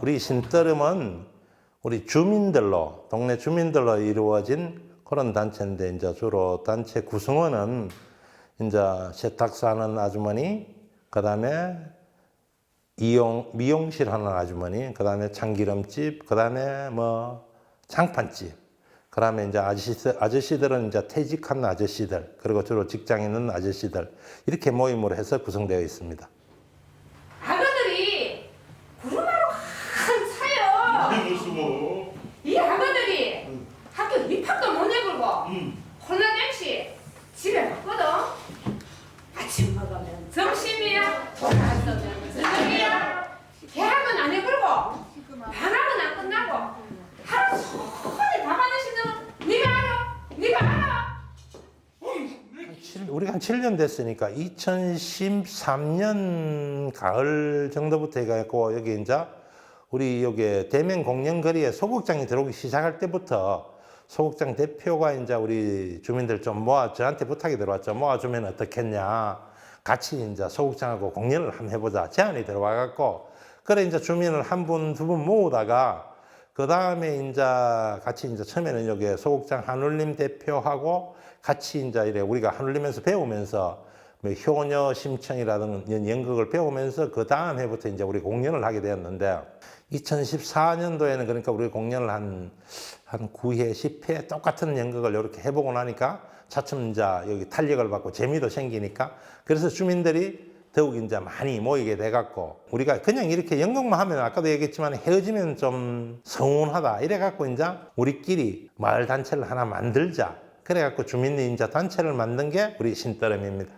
우리 신떠름은 우리 주민들로 동네 주민들로 이루어진 그런 단체인데 이제 주로 단체 구성원은 이제 세탁사하는 아주머니, 그 다음에 이용 미용실 하는 아주머니, 그 다음에 참기름집, 그 다음에 뭐 장판집, 그 다음에 이제 아저씨들 아저씨들은 이제 퇴직한 아저씨들, 그리고 주로 직장 있는 아저씨들 이렇게 모임으로 해서 구성되어 있습니다. 아가들이 구름하러 한 차요. 무슨 뭐? 이 아가들이 학교 입학도 못 해보고 음. 콜라 땡시 집에 갔거든. 아침 먹으면 점심이야. 계약은 안 해보고 방학은 안 끝나고 하루 종일 밥 하는 시는 네가. 네가 알아. 칠- 우리가 한 7년 됐으니까 2013년 가을 정도부터 해갖고 여기 이제 우리 여기 대면 공연거리에 소극장이 들어오기 시작할 때부터 소극장 대표가 이제 우리 주민들 좀 모아 저한테 부탁이 들어왔죠. 모아주면 어떻겠냐. 같이 이제 소극장하고 공연을 한번 해보자. 제안이 들어와 갖고 그래 이제 주민을 한 분 두 분 모으다가 그 다음에 이제 같이 이제 처음에는 여기 소극장 한울림 대표하고 같이 이제 이래 우리가 한울림에서 배우면서 뭐 효녀 심청이라든가 연극을 배우면서 그 다음 해부터 이제 우리 공연을 하게 되었는데 2014년도에는 그러니까 우리 공연을 한, 한 9회, 10회 똑같은 연극을 이렇게 해보고 나니까 차츰 이제 여기 탄력을 받고 재미도 생기니까 그래서 주민들이 더욱 이제 많이 모이게 돼갖고 우리가 그냥 이렇게 연극만 하면 아까도 얘기했지만 헤어지면 좀 서운하다 이래갖고 이제 우리끼리 마을 단체를 하나 만들자 그래갖고 주민이 이제 단체를 만든 게 우리 신떠름입니다.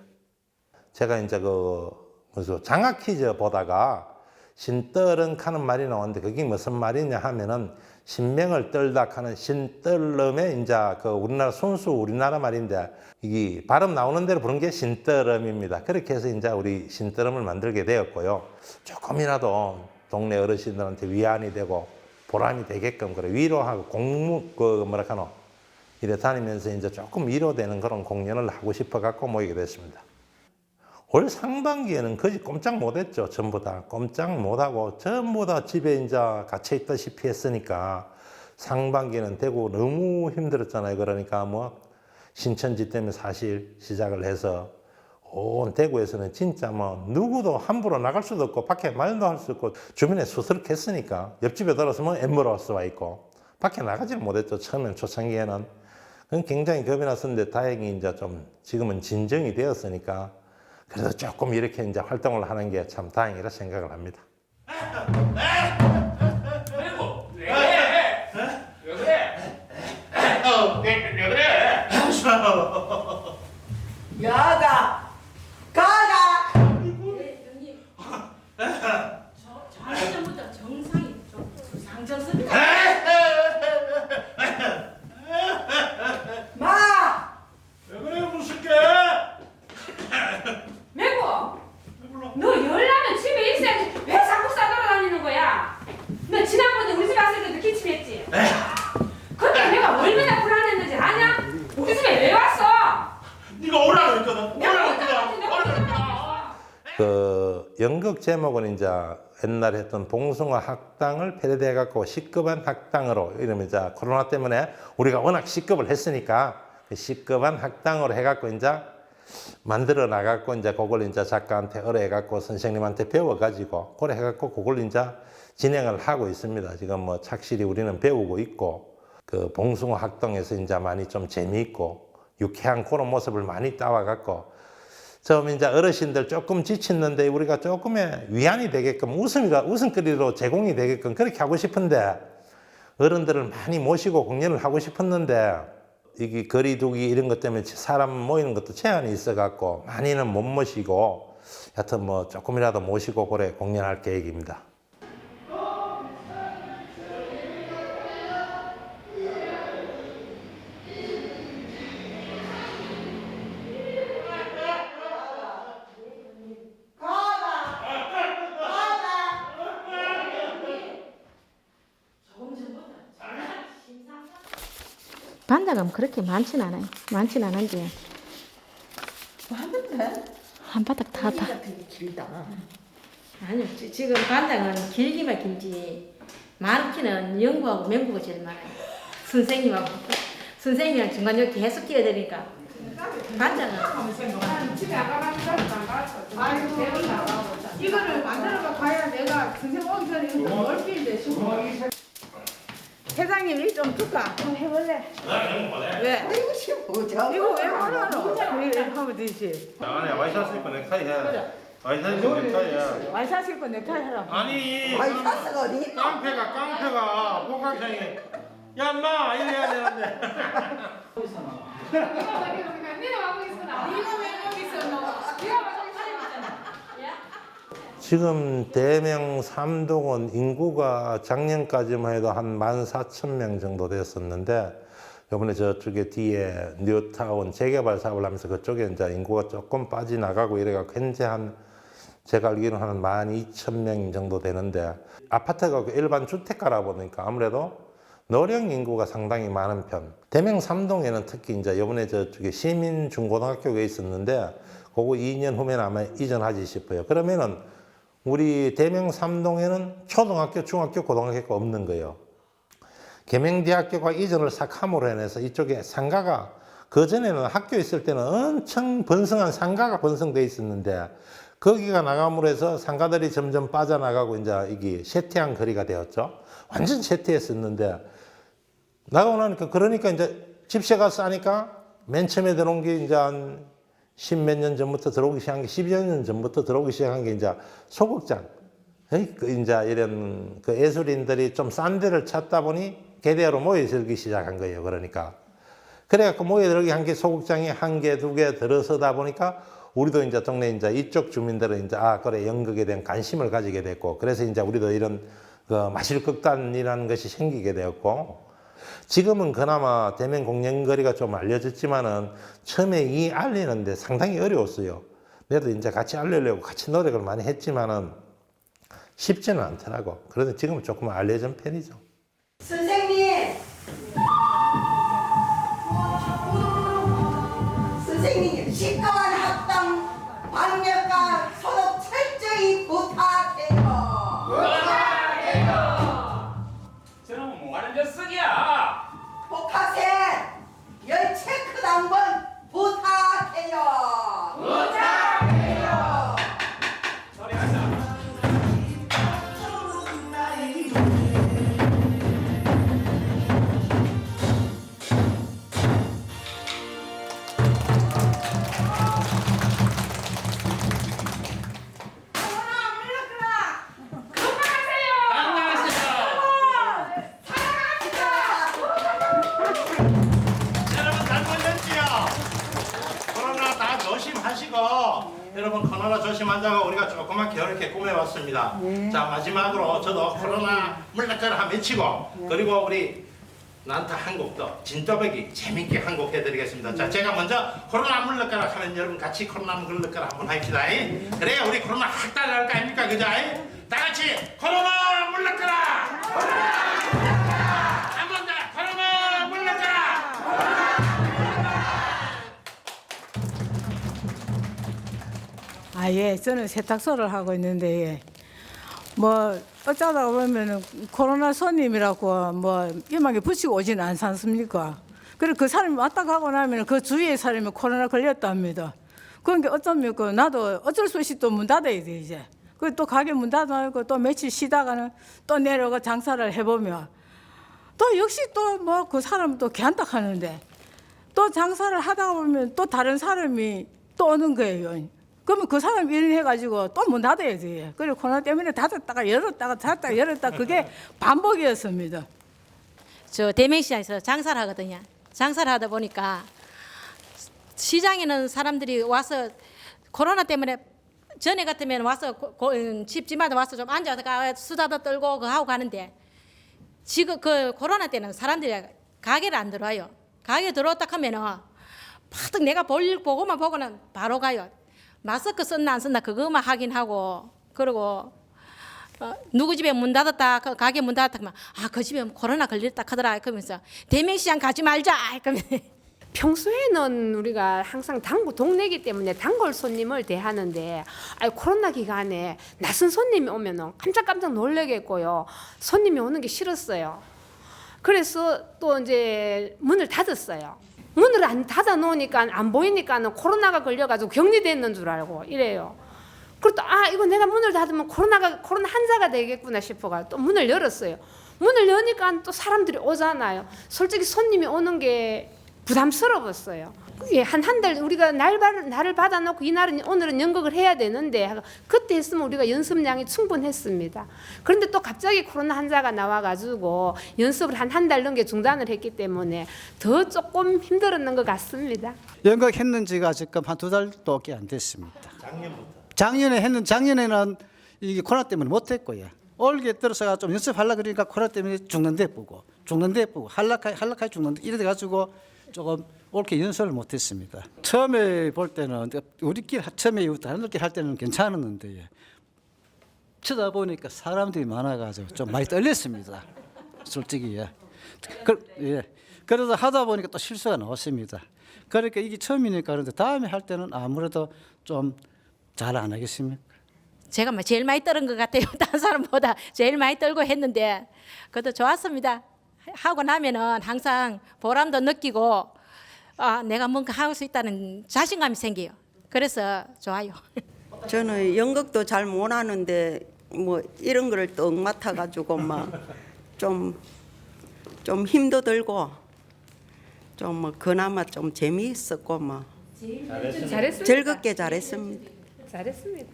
제가 이제 그 무슨 장학 퀴즈 보다가 신떨은 하는 말이 나오는데 그게 무슨 말이냐 하면은 신명을 떨다 하는 신떨름의 이제 그 우리나라 순수 우리나라 말인데 이게 발음 나오는 대로 부른 게 신떨음입니다. 그렇게 해서 이제 우리 신떨음을 만들게 되었고요. 조금이라도 동네 어르신들한테 위안이 되고 보람이 되게끔 그래 위로하고 공무 그 뭐라 카노 이래 다니면서 이제 조금 위로되는 그런 공연을 하고 싶어 갖고 모이게 됐습니다. 올 상반기에는 거의 꼼짝 못했죠. 전부 다 꼼짝 못하고 전부 다 집에 이제 갇혀 있다시피 했으니까 상반기는 되고 너무 힘들었잖아요. 그러니까 뭐 신천지 때문에 사실 시작을 해서 온 대구에서는 진짜 뭐 누구도 함부로 나갈 수도 없고 밖에 말도 할 수 없고 주변에 수스룩했으니까 옆집에 들어서면 엠버러스 와 있고 밖에 나가지를 못했죠. 처음엔 초창기에는 굉장히 겁이 났었는데 다행히 이제 좀 지금은 진정이 되었으니까 그래서 조금 이렇게 이제 활동을 하는 게 참 다행이라 생각을 합니다. 어? 야가 가가 저 아침부터 정상이 좀 상정습니다. 마 왜 그래, 무섭게? 매고 왜 불러? 너 열나면 집에 있어야지 왜 자꾸 싸돌아다니는 거야? 너 지난번에 우리 집 왔을 때도 기침했지? 그때 내가 얼마나 불안했는지 아냐? 우리 집에 왜 왔어? 네가 오라고 했거든. 내가 오라고 어떤 했거든. 건데 오라고 내가 했거든. 어떤 그 연극 제목은 이제 옛날에 했던 봉숭아 학당을 패러디해 갖고 시급한 학당으로 이러면 이제 코로나 때문에 우리가 워낙 시급을 했으니까 그 시급한 학당으로 해갖고 이제 만들어 나갖고 이제 그걸 이제 작가한테 의뢰해 갖고 선생님한테 배워 가지고 그래 해갖고 그걸 이제 진행을 하고 있습니다. 지금 뭐 착실히 우리는 배우고 있고 그 봉숭아 학당에서 이제 많이 좀 재미있고 유쾌한 그런 모습을 많이 따와 갖고 처음 이제 어르신들 조금 지쳤는데 우리가 조금의 위안이 되게끔 웃음이라 웃음거리로 제공이 되게끔 그렇게 하고 싶은데 어른들을 많이 모시고 공연을 하고 싶었는데 이게 거리두기 이런 것 때문에 사람 모이는 것도 제한이 있어 갖고 많이는 못 모시고 하여튼 뭐 조금이라도 모시고 그래 공연할 계획입니다. 반장은 그렇게 많진 않아요. 많진 않은데. 한 바닥 다 다. 되게 길다. 아니 지- 지금 반장은 길기만 길지 많기는 영구하고 맹구가 제일 많아요. 선생님하고. 선생님이랑 중간중간 계속 끼어드니까. 반장은? 집에 안안 아이고 배운 나가고 이거를 만들어가 봐야 내가 선생 오기 전에 이거 넓히는데 싶어 회장님 일좀 줄까? 좀 해볼래? 왜? 이거 뭐죠? 이거 왜 하라노? 이거 하면 되지 안에 와이셔츠 입고 넥타이 해. 와이셔츠 입고 넥타이 해. 와이사 신고 넥타이 하라 아니 와이셔츠가 어디? 깡패가 깡패가 복학생이 야 인마 이래야 되는데 지금 대명 삼동은 인구가 작년까지만 해도 한 14,000명 정도 됐었는데 이번에 저쪽에 뒤에 뉴타운 재개발 사업을 하면서 그쪽에 이제 인구가 조금 빠져나가고 이래가 현재 한 제가 알기로는 한 12,000명 정도 되는데 아파트가 그 일반 주택가라 보니까 아무래도 노령 인구가 상당히 많은 편. 대명 삼동에는 특히 이제 이번에 저쪽에 시민 중고등학교가 있었는데 그거 2년 후면 아마 이전하지 싶어요. 그러면은 우리 대명 삼동에는 초등학교, 중학교, 고등학교가 없는 거예요. 계명대학교가 이전을 싹 함으로 인해서 이쪽에 상가가 그전에는 학교 있을 때는 엄청 번성한 상가가 번성돼 있었는데 거기가 나감으로 해서 상가들이 점점 빠져나가고 이제 이게 쇠퇴한 거리가 되었죠. 완전 쇠퇴했었는데 나가고 나니까 그러니까 이제 집세가 싸니까 맨 처음에 들어온 게 이제 한 십몇 년 전부터 들어오기 시작한 게 10여 년 전부터 들어오기 시작한 게 이제 소극장. 그 이제 이런 그 예술인들이 좀 싼 데를 찾다 보니 개대로 모여들기 시작한 거예요. 그러니까. 그래갖고 모여들기 한 게 소극장이 한 개, 두 개 들어서다 보니까 우리도 이제 동네 이제 이쪽 주민들은 이제 아, 그래, 연극에 대한 관심을 가지게 됐고 그래서 이제 우리도 이런 그 마실 극단이라는 것이 생기게 되었고 지금은 그나마 대면 공연거리가 좀 알려졌지만은 처음에 이 알리는데 상당히 어려웠어요. 내도 이제 같이 알리려고 같이 노력을 많이 했지만은 쉽지는 않더라고. 그런데 지금은 조금 알려진 편이죠. 선생님 코로나 조심한다고 우리가 조그맣게 이렇게 꾸며봤습니다. 자 마지막으로 저도 코로나 물러가라 한 외치고 그리고 우리 난타 한 곡도 진또배기 재밌게 한 곡 해드리겠습니다. 자 제가 먼저 코로나 물러가라 하면 여러분 같이 코로나 물러가라 한번 합시다. 그래야 우리 코로나 확 달라갈 거 아닙니까 그죠? 다 같이 코로나 물러가라! 아, 예. 저는 세탁소를 하고 있는데, 예. 뭐, 어쩌다 보면은 코로나 손님이라고 뭐, 이만게 붙이고 오진 않지 않습니까? 그리고 그 사람이 왔다 가고 나면 그 주위의 사람이 코로나 걸렸답니다. 그러니까 어쩌면 나도 어쩔 수 없이 또 문 닫아야 돼, 이제. 그또 가게 문 닫아놓고 또 며칠 쉬다가는 또 내려가 장사를 해보면 또 역시 또 뭐 그 사람 또 괜찮다 하는데 또 장사를 하다 보면 또 다른 사람이 또 오는 거예요. 그러면 그 사람 일해가지고 또 문 닫아야 돼. 그리고 코로나 때문에 닫았다가 열었다가 닫았다가 열었다 그게 반복이었습니다. 저 대명시장에서 장사를 하거든요. 장사를 하다 보니까 시장에는 사람들이 와서 코로나 때문에 전에 같으면 와서 고- 고- 음, 집집마다 와서 좀 앉아서 가- 수다도 떨고 그 하고 가는데 지금 그 코로나 때는 사람들이 가게를 안 들어와요. 가게 들어왔다 하면은 파득 내가 볼일 보고만 보고는 바로 가요. 마스크 썼나 안 썼나 그것만 확인하고 그리고 어, 누구 집에 문 닫았다 그 가게 문 닫았다 그러면 아그 집에 코로나 걸렸다 하더라 그러면서 대명시장 가지 말자 그러면 평소에는 우리가 항상 단골 동네이기 때문에 단골 손님을 대하는데 아 코로나 기간에 낯선 손님이 오면은 깜짝깜짝 놀래겠고요. 손님이 오는 게 싫었어요. 그래서 또 이제 문을 닫았어요. 문을 안 닫아 놓으니까 안 보이니까는 코로나가 걸려가지고 격리됐는 줄 알고 이래요. 그렇다 아 이거 내가 문을 닫으면 코로나가 코로나 환자가 되겠구나 싶어가 또 문을 열었어요. 문을 여니까 또 사람들이 오잖아요. 솔직히 손님이 오는 게 부담스러웠어요. 예, 한한 달 우리가 날 바- 날을 받아놓고 이 날은 오늘은 연극을 해야 되는데 그때 했으면 우리가 연습량이 충분했습니다. 그런데 또 갑자기 코로나 환자가 나와가지고 연습을 한 한 달 넘게 중단을 했기 때문에 더 조금 힘들었는 것 같습니다. 연극 했는 지가 지금 한 두 달도 안 됐습니다. 작년에 했는 작년에는 이게 코로나 때문에 못했고요. 올게 들어서가 좀 연습하려 그러니까 코로나 때문에 죽는데 보고 죽는데 보고 한락하게 한락하게 죽는데 이래 가지고 조금 올게 연습을 못했습니다. 처음에 볼 때는 우리끼리 처음에 다른들끼리 할 때는 괜찮았는데 예. 쳐다보니까 사람들이 많아가지고 좀 많이 떨렸습니다. 솔직히 예. 그, 예. 그래서 하다 보니까 또 실수가 나왔습니다. 그러니까 이게 처음이니까 그런데 다음에 할 때는 아무래도 좀 잘 안 하겠습니까? 제가 뭐 제일 많이 떨은 것 같아요. 다른 사람보다 제일 많이 떨고 했는데 그래도 좋았습니다. 하고 나면은 항상 보람도 느끼고 아, 내가 뭔가 할 수 있다는 자신감이 생겨요. 그래서 좋아요. 저는 연극도 잘 못하는데 뭐 이런 거를 떡 맡아가지고 막좀좀 힘도 들고 좀 뭐 그나마 좀 재미있었고 뭐 잘했습니다. 즐겁게 잘했습니다. 잘했습니다.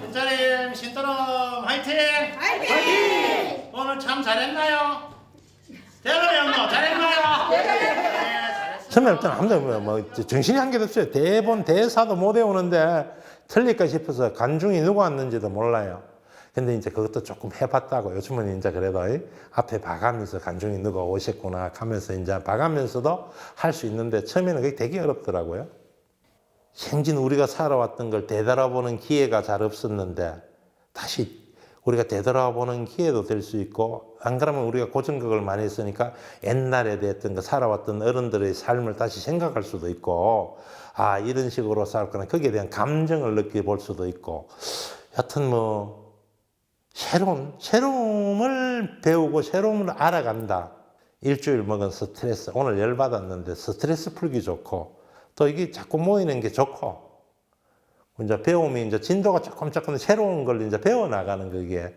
신자림 신도름 화이팅! 화이팅! 오늘 참 잘했나요? 대로이 형도 잘했나요? 네, 잘했습니다. 처음에부터 아무도 뭐, 뭐 정신이 한 개도 없어요. 대본 대사도 못 외우는데 틀릴까 싶어서 간중이 누구 왔는지도 몰라요. 근데 이제 그것도 조금 해봤다고 요즘은 이제 그래도 이 앞에 봐가면서 간중이 누가 오셨구나 하면서 이제 봐가면서도 할 수 있는데 처음에는 그게 되게 어렵더라고요. 생진 우리가 살아왔던 걸 되돌아보는 기회가 잘 없었는데 다시 우리가 되돌아보는 기회도 될 수 있고 안 그러면 우리가 고전극을 많이 했으니까 옛날에 됐던 거 살아왔던 어른들의 삶을 다시 생각할 수도 있고 아 이런 식으로 살았구나 거기에 대한 감정을 느껴볼 수도 있고 여튼 뭐 새로운 새로움을 배우고 새로움을 알아간다. 일주일 먹은 스트레스 오늘 열 받았는데 스트레스 풀기 좋고 또 이게 자꾸 모이는 게 좋고. 이제 배움이 이제 진도가 조금 조금 새로운 걸 이제 배워 나가는 그게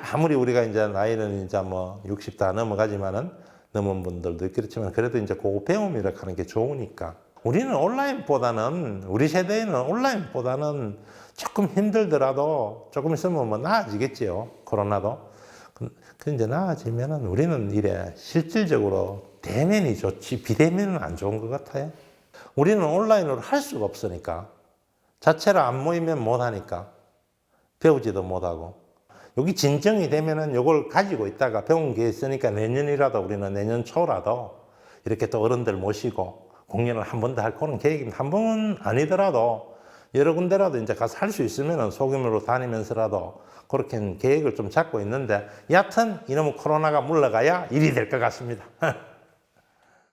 아무리 우리가 이제 나이는 이제 뭐 60 다 넘어가지만은 넘은 분들도 그렇지만 그래도 이제 그 배움이라 하는 게 좋으니까 우리는 온라인보다는 우리 세대에는 온라인보다는 조금 힘들더라도 조금 있으면 뭐 나아지겠지요 코로나도. 그, 그 이제 나아지면은 우리는 이래 실질적으로 대면이 좋지 비대면은 안 좋은 것 같아요. 우리는 온라인으로 할 수가 없으니까. 자체로 안 모이면 못 하니까. 배우지도 못하고. 여기 진정이 되면은 이걸 가지고 있다가 배운 게 있으니까 내년이라도 우리는 내년 초라도 이렇게 또 어른들 모시고 공연을 한 번 더 할 그런 계획이 한번 아니더라도 여러 군데라도 이제 가서 할 수 있으면은 소규모로 다니면서라도 그렇게 계획을 좀 잡고 있는데 여하튼 이놈의 코로나가 물러가야 일이 될 것 같습니다.